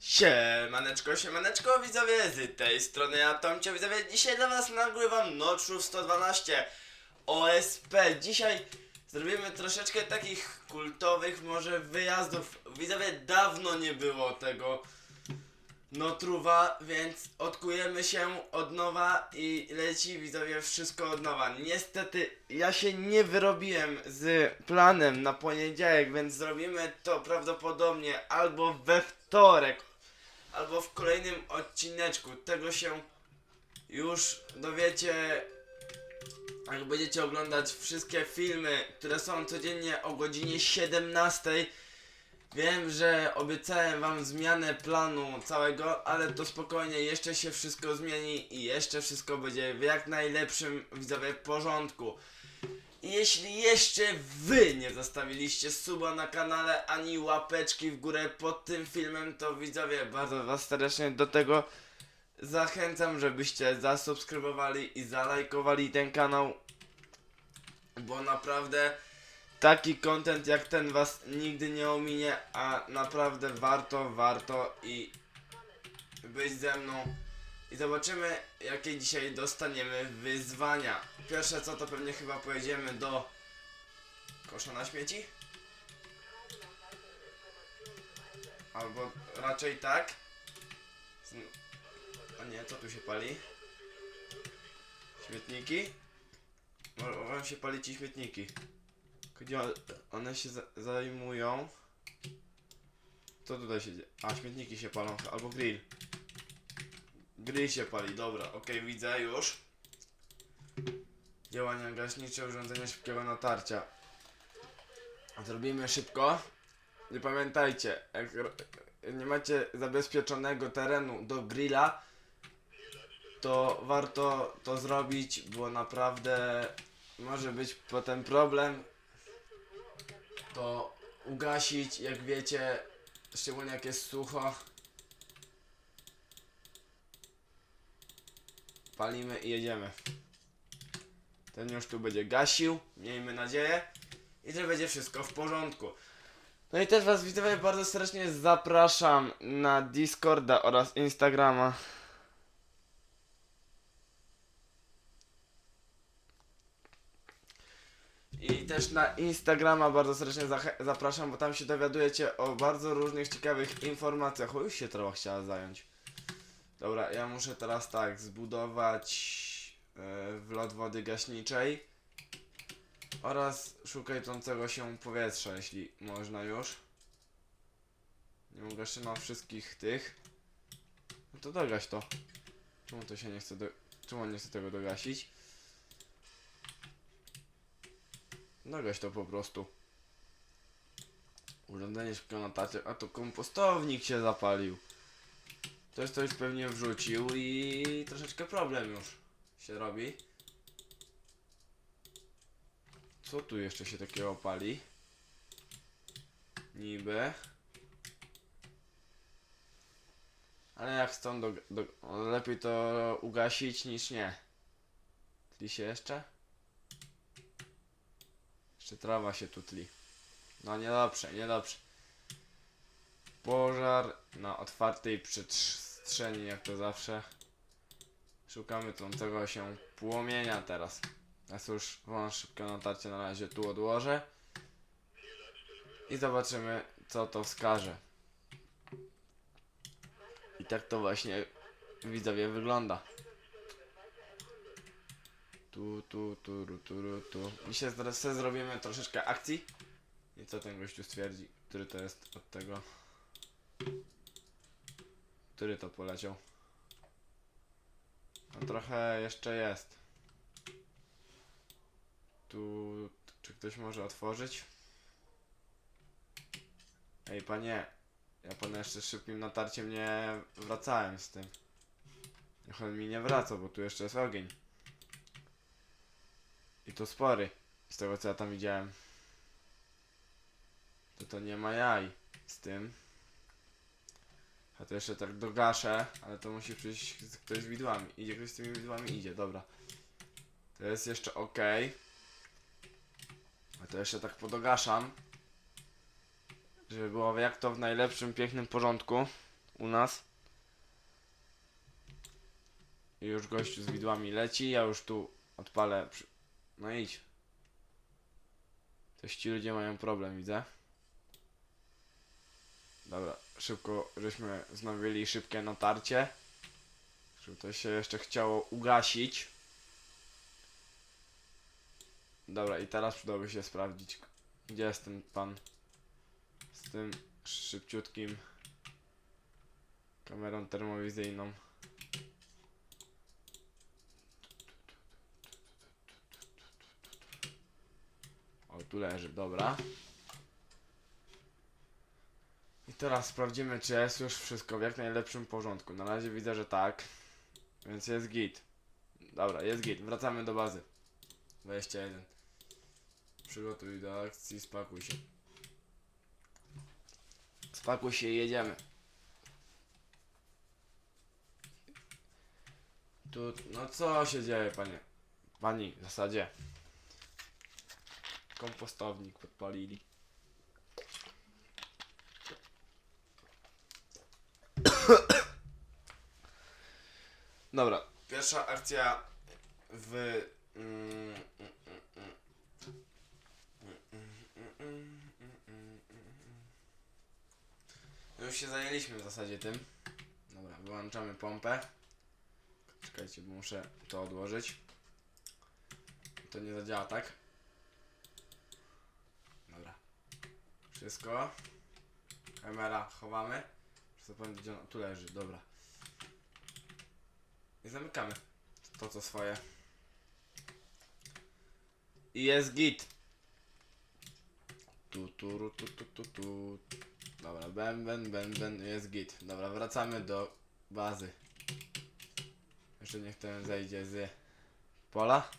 Siemaneczko, siemaneczko widzowie, z tej strony ja Tomcio widzowie, dzisiaj dla was nagrywam Noczu 112 OSP. Dzisiaj zrobimy troszeczkę takich kultowych może wyjazdów. Widzowie, dawno nie było tego Notruwa, więc odkujemy się od nowa i leci widzowie wszystko od nowa. Niestety ja się nie wyrobiłem z planem na poniedziałek, więc zrobimy to prawdopodobnie albo we wtorek, albo w kolejnym odcineczku. Tego się już dowiecie, jak będziecie oglądać wszystkie filmy, które są codziennie o godzinie 17. Wiem, że obiecałem wam zmianę planu całego, ale to spokojnie, jeszcze się wszystko zmieni i jeszcze wszystko będzie w jak najlepszym widzowie porządku. Jeśli jeszcze wy nie zostawiliście suba na kanale ani łapeczki w górę pod tym filmem, to widzowie bardzo was serdecznie do tego zachęcam, żebyście zasubskrybowali i zalajkowali ten kanał, bo naprawdę taki content jak ten was nigdy nie ominie, a naprawdę warto, warto i być ze mną i zobaczymy jakie dzisiaj dostaniemy wyzwania. Pierwsze co to pewnie chyba pojedziemy do kosza na śmieci? Albo raczej tak. O nie, co tu się pali? Śmietniki? Mo- Mogą się palić i śmietniki. Gdzie one- się za- zajmują? Co tutaj się dzieje? A, śmietniki się palą, albo grill. Grill się pali, dobra, okej, widzę już. Działania gaśnicze, urządzenia szybkiego natarcia. Zrobimy szybko. Nie pamiętajcie, jak nie macie zabezpieczonego terenu do grilla, to warto to zrobić, bo naprawdę może być potem problem to ugasić, jak wiecie, szczególnie jak jest sucho. Palimy i jedziemy. Ten już tu będzie gasił, miejmy nadzieję. I że będzie wszystko w porządku. No i też was widzowie bardzo serdecznie zapraszam na Discorda oraz Instagrama. I też na Instagrama bardzo serdecznie zapraszam, bo tam się dowiadujecie o bardzo różnych ciekawych informacjach. O, już się trochę chciała zająć. Dobra, ja muszę teraz tak zbudować wlot wody gaśniczej oraz szukającego się powietrza, jeśli można już. Nie mogę jeszcze na wszystkich tych. No to dogaś to. Czemu to się nie chce do... Czemu on nie chce tego dogasić? Dogaś to po prostu. Urządzenie szybkiego natarcia, a to kompostownik się zapalił. Ktoś coś pewnie wrzucił i troszeczkę problem już się robi. Co tu jeszcze się takiego pali? Niby. Ale jak stąd do, do, lepiej to ugasić niż nie. Tli się jeszcze? Jeszcze trawa się tu tli. No niedobrze, niedobrze. Pożar na otwartej przestrzeni, jak to zawsze. Szukamy tlącego się płomienia teraz. Ja już włącz szybkie natarcie na razie tu odłożę. I zobaczymy, co to wskaże. I tak to właśnie widzowie wygląda. Tu, tu, tu, tu, ru, tu. Dzisiaj sobie zrobimy troszeczkę akcji. I co ten gościu stwierdzi, który to jest od tego. Który to poleciał? No trochę jeszcze jest. Tu, czy ktoś może otworzyć? Ej, panie, ja pana jeszcze szybkim natarciem nie wracałem z tym. Niech on mi nie wraca, bo tu jeszcze jest ogień. I to spory, z tego co ja tam widziałem. To to nie ma jaj z tym. A to jeszcze tak dogaszę, ale to musi przyjść ktoś z widłami. Idzie ktoś z tymi widłami? Idzie, dobra. To jest jeszcze ok. A to jeszcze tak podogaszam. Żeby było jak to w najlepszym, pięknym porządku. u nas. I już gościu z widłami leci, ja już tu odpalę. Przy... No idź. Coś ci ludzie mają problem, widzę. Dobra, szybko żeśmy znowili szybkie natarcie. Żeby to się jeszcze chciało ugasić. Dobra, i teraz przydałoby się sprawdzić, gdzie jest ten pan z tym szybciutkim kamerą termowizyjną. O, tu leży, dobra. I teraz sprawdzimy, czy jest już wszystko w jak najlepszym porządku. Na razie widzę, że tak. Więc jest git. Dobra, jest git. Wracamy do bazy. 21. Przygotuj do akcji, spakuj się. Spakuj się i jedziemy. Tu, no co się dzieje, panie? Pani, w zasadzie. Kompostownik podpalili. Dobra, pierwsza akcja w. mm, mm, mm, mm. Już się zajęliśmy w zasadzie tym. Dobra, wyłączamy pompę. Czekajcie, bo muszę to odłożyć. To nie zadziała tak. Dobra. Wszystko. Kamera chowamy. Muszę zapomnieć, gdzie ona tu leży. Dobra. I zamykamy to co swoje. I jest git. Tu, tu, tu, tu, tu, tu. Dobra, ben, ben, ben, ben, jest git. Dobra, wracamy do bazy. Jeszcze niech ten zejdzie z pola.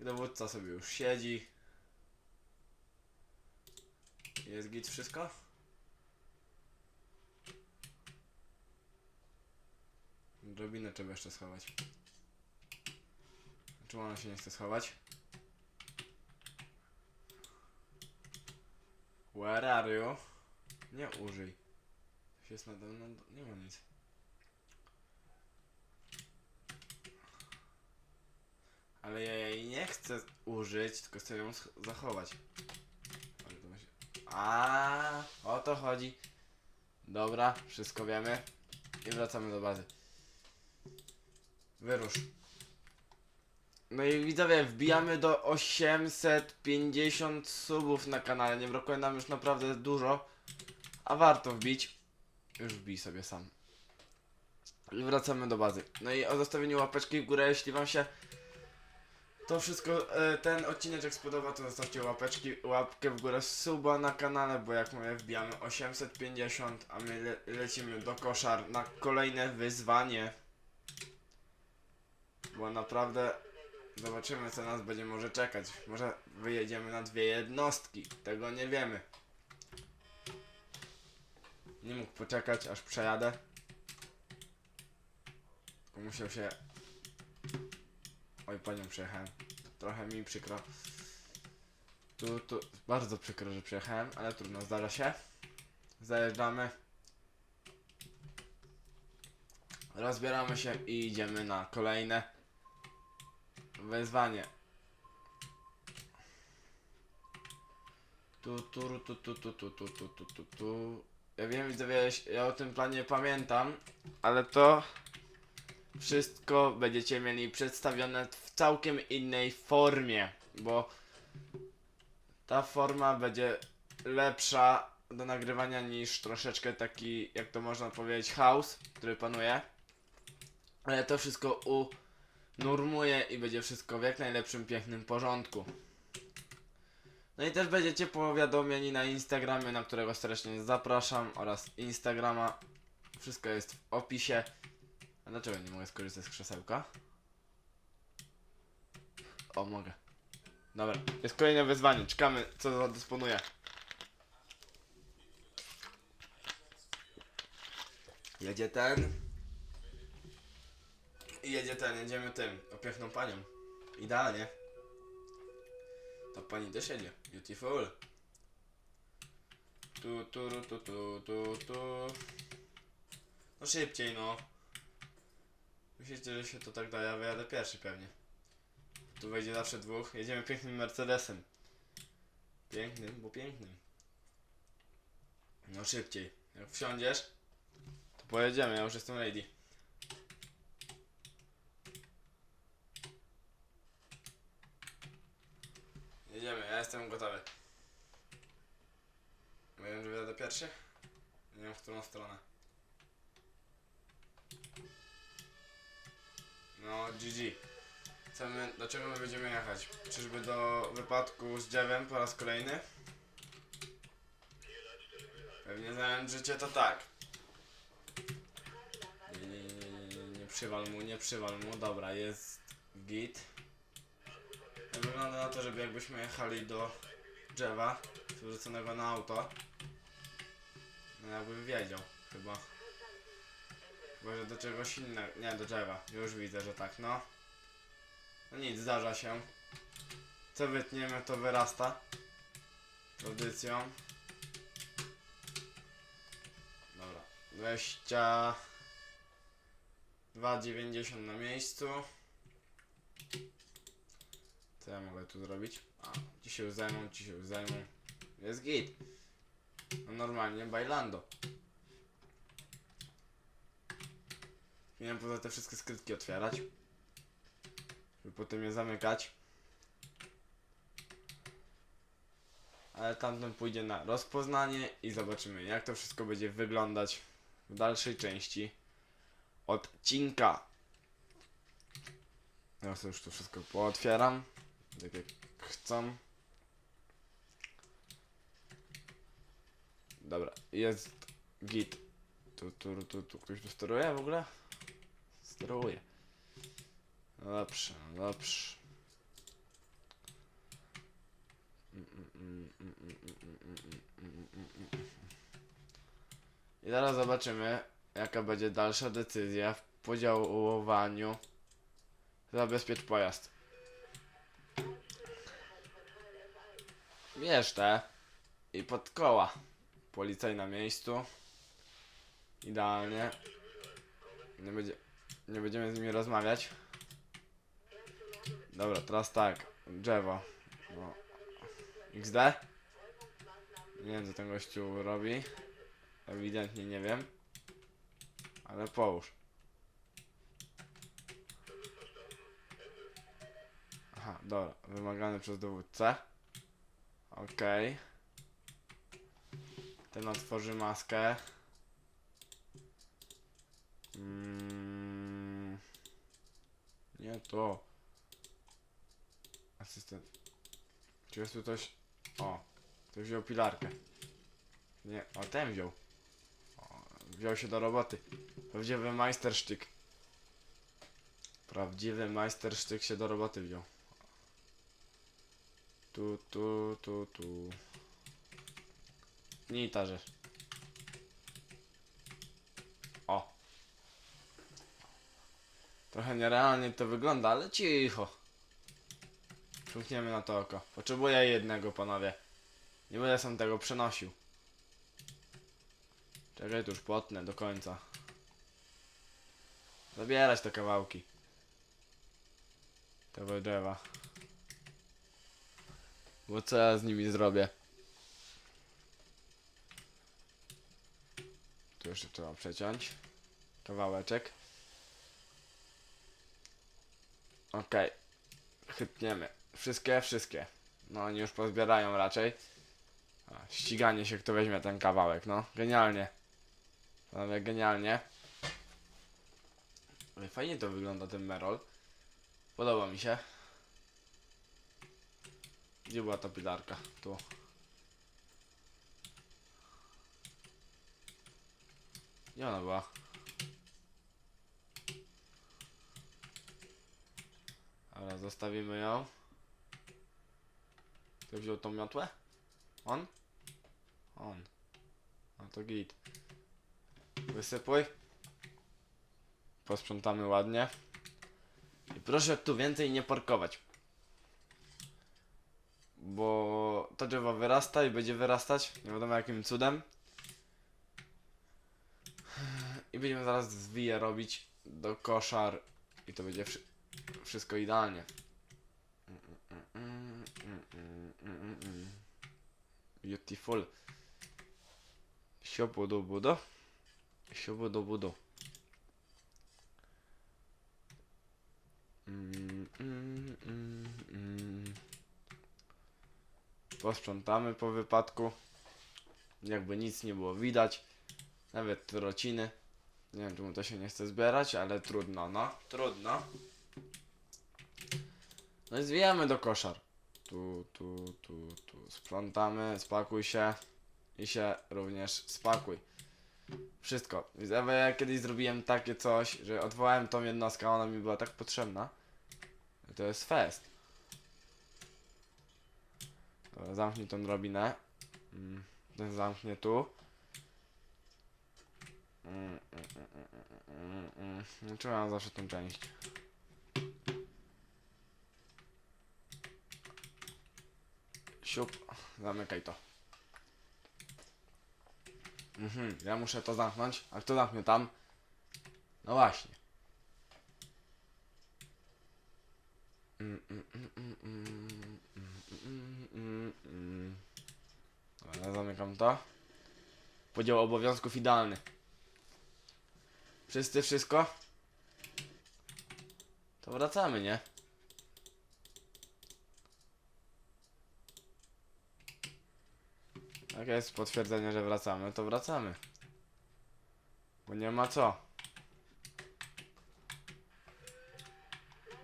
I dowódca sobie już siedzi. Jest git wszystko? Drobinę trzeba jeszcze schować. Czemu ona się nie chce schować? Where are you? Nie użyj. Jest nade mną, nie ma nic. Ale ja jej nie chcę użyć, tylko chcę ją zachować. Ale to. A, o to chodzi. Dobra, wszystko wiemy. I wracamy do bazy. Wyrusz. No i widzowie, wbijamy do 850 subów na kanale. Nie brakuje nam już naprawdę dużo. A warto wbić. Już wbij sobie sam. I wracamy do bazy. No i o zostawieniu łapeczki w górę, jeśli wam się to wszystko, e, ten odcineczek spodoba, to zostawcie łapeczki, łapkę w górę, suba na kanale, bo jak mówię, wbijamy 850, a my le lecimy do koszar na kolejne wyzwanie. Bo naprawdę zobaczymy, co nas będzie może czekać. Może wyjedziemy na dwie jednostki, tego nie wiemy. Nie mógł poczekać, aż przejadę. Tylko musiał się Oj, panią przejechałem. Trochę mi przykro. Tu, tu, bardzo przykro, że przejechałem, ale trudno, zdarza się. Zajeżdżamy. Rozbieramy się i idziemy na kolejne wyzwanie. Tu, tu, tu, tu, tu, tu, tu, tu, tu, tu, tu. Ja wiem, widzowie, ja o tym planie pamiętam, ale to wszystko będziecie mieli przedstawione w całkiem innej formie, bo ta forma będzie lepsza do nagrywania niż troszeczkę taki, jak to można powiedzieć, chaos, który panuje. Ale to wszystko unormuje i będzie wszystko w jak najlepszym, pięknym porządku. No i też będziecie powiadomieni na Instagramie, na którego serdecznie zapraszam oraz Instagrama. Wszystko jest w opisie. A dlaczego nie mogę skorzystać z krzesełka? O, mogę. Dobra, jest kolejne wyzwanie. Czekamy, co zadysponuje. Jedzie ten. I jedzie ten, jedziemy tym. Opiechną panią. Idealnie. To pani też jedzie. Beautiful. Tu, tu, tu, tu, tu, tu. No szybciej, no. Myślicie, że się to tak da? Ja wyjadę pierwszy pewnie. Tu wejdzie zawsze dwóch. Jedziemy pięknym Mercedesem. Pięknym, bo pięknym. No szybciej. Jak wsiądziesz, to pojedziemy. Ja już jestem ready. Jedziemy, ja jestem gotowy. Wiem, że wyjadę pierwszy? Nie wiem, w którą stronę. No, GG. Co my, do czego my będziemy jechać? Czyżby do wypadku z drzewem po raz kolejny? Pewnie znając życie to tak. Nie, nie, nie, nie, nie przywal mu, nie przywal mu. Dobra, jest git. Wygląda na to, żeby jakbyśmy jechali do drzewa przywróconego na auto. No jakbym wiedział, chyba. Chyba, że do czegoś innego. Nie, do drzewa. Już widzę, że tak, no. No nic, zdarza się. Co wytniemy, to wyrasta. Tradycją. Dobra. 20... 2,90 na miejscu. Co ja mogę tu zrobić? A, ci się zajmą, ci się zajmą. Jest git. No normalnie, bailando. Miałem poza te wszystkie skrytki otwierać. Żeby potem je zamykać. Ale tamten pójdzie na rozpoznanie i zobaczymy jak to wszystko będzie wyglądać w dalszej części odcinka. Sobie już to wszystko pootwieram. Tak jak chcą. Dobra, jest git. Tu, tu, tu, tu ktoś tu steruje w ogóle? Steruje. No dobrze, no dobrze. I teraz zobaczymy, jaka będzie dalsza decyzja w podziałowaniu zabezpiecz pojazd. Jeszcze i pod koła. Policaj na miejscu. Idealnie. Nie, będzie, nie będziemy z nimi rozmawiać. Dobra, teraz tak. Drzewo. No. XD? Nie wiem co ten gościu robi. Ewidentnie nie wiem. Ale połóż. Aha, dobra. Wymagany przez dowódcę. Okej. Ten otworzy maskę. Mm, nie to. Asystent. Czy jest tu coś? O, ktoś wziął pilarkę. Nie, o ten wziął. O, wziął się do roboty. Prawdziwy majstersztyk. Prawdziwy majstersztyk się do roboty wziął. Tu, tu, tu, tu. Nie ta rzecz. O. Trochę nierealnie to wygląda, ale cicho. Przymkniemy na to oko. Potrzebuję jednego, panowie. Nie będę sam tego przenosił. Czekaj, tu już potnę do końca. Zabierać te kawałki. Tego drzewa. Bo co ja z nimi zrobię? Tu jeszcze trzeba przeciąć. Kawałeczek. Okej. Chytniemy. Wszystkie, wszystkie. No oni już pozbierają raczej. A, ściganie się kto weźmie ten kawałek, no. Genialnie. Panowie, genialnie. Ale fajnie to wygląda ten Merol. Podoba mi się. Gdzie była ta pilarka? Tu. Gdzie ona była? Ale zostawimy ją. Kto wziął tą miotłę? On? On. No to git. Wysypuj. Posprzątamy ładnie. I proszę tu więcej nie parkować. Bo to drzewo wyrasta i będzie wyrastać. Nie wiadomo jakim cudem. I będziemy zaraz zwiję robić do koszar i to będzie wszy wszystko idealnie. Beautiful. Siobudu budo. Siobudu budo. Mm, mm, mm, mm. Posprzątamy po wypadku. Jakby nic nie było widać. Nawet trociny. Nie wiem czemu to się nie chce zbierać, ale trudno, no. Trudno. No i zwijamy do koszar. Tu, tu, tu, tu. Sprzątamy, spakuj się. I się również spakuj. Wszystko. Widzowie, ja kiedyś zrobiłem takie coś, że odwołałem tą jednostkę, ona mi była tak potrzebna. To jest fest. Dobra, zamknij tą drabinę. Mm, Ten zamknie tu. Mm, mm, mm. No, Czemu mam zawsze tą część? Siup, zamykaj to. Mhm, ja muszę to zamknąć. A kto zamknie tam? No właśnie. To. Podział obowiązków idealny. Wszyscy wszystko? To wracamy, nie? Tak jest potwierdzenie, że wracamy, to wracamy. Bo nie ma co.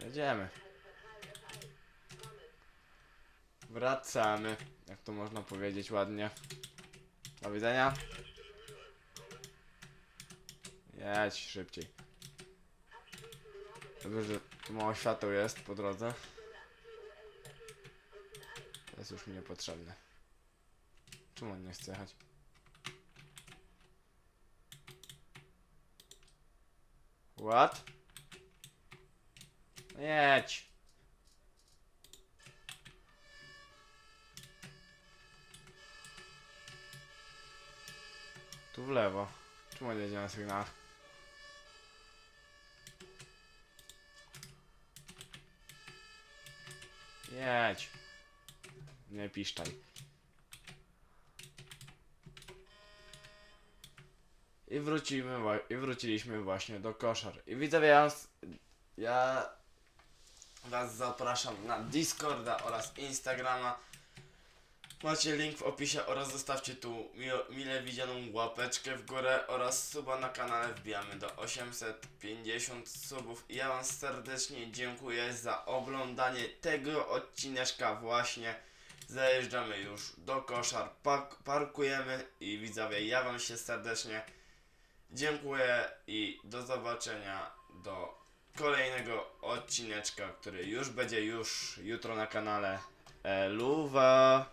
Jedziemy. Wracamy. Jak to można powiedzieć ładnie. Do widzenia. Jedź szybciej. Dobrze, że tu mało świateł jest po drodze. To jest już mi niepotrzebne. Czemu on nie chce jechać? What? No Jedź. Tu w lewo. Czemu on jedzie na sygnałach? Jedź. Nie piszczaj. I wrócimy, i wróciliśmy właśnie do koszar. I widzowie, ja, ja was zapraszam na Discorda oraz Instagrama. Macie link w opisie oraz zostawcie tu mile widzianą łapeczkę w górę oraz suba na kanale wbijamy do 850 subów. I ja wam serdecznie dziękuję za oglądanie tego odcineczka właśnie. Zajeżdżamy już do koszar, parkujemy i widzowie, ja wam się serdecznie Dziękuję i do zobaczenia do kolejnego odcineczka, który już będzie już jutro na kanale. Eluwa!